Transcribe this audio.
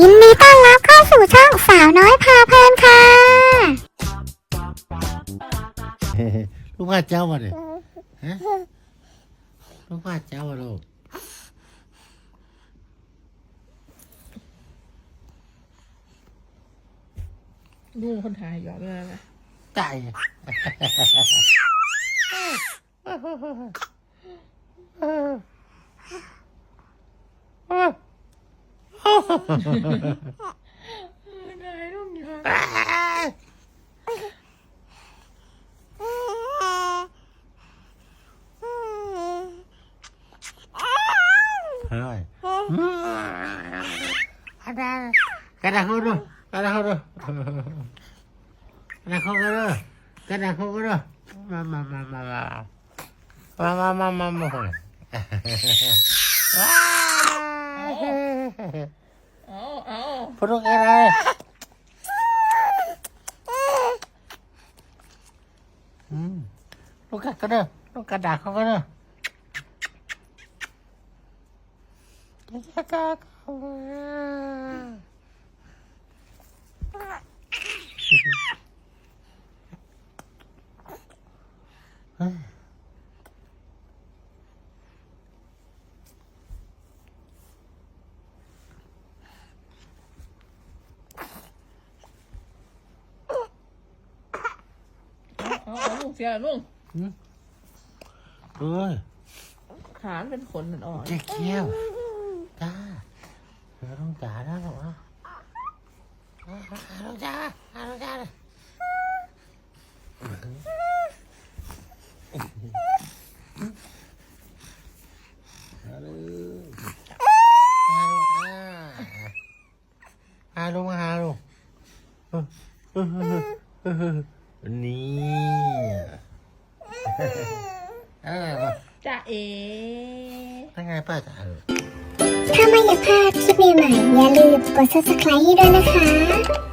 ยินดีต้อนรับเข้าสู่ช่องสาวน้อยพาเพลินค่ะลูกว่าเจ้ามาเนี่ยฮะลูกว่าเจ้าอะลูกดูคนถ่ายหยอดเลยนะตาย ถ่ายรูปหยอดเฮ้ยกระดาษกระดาษเขา พรุกอะไรลูกกระก็เด้อลูกกระดาษเขาก็เด้อเอา เอาลุงเสียลุงเอ้ยขานเป็นขนมันอ่อนเจ๊เกี้ยวจ้าเราต้องจ่าแล้วหรอวะเราจ่าเราจ่าเลยฮาลูมาฮาลู นี่อะไรวะจ้าเอยังไงป้าจ๋าถ้าไม่อยากพลาดคลิปใหม่ๆอย่าลืมกด subscribe ให้ด้วยนะคะ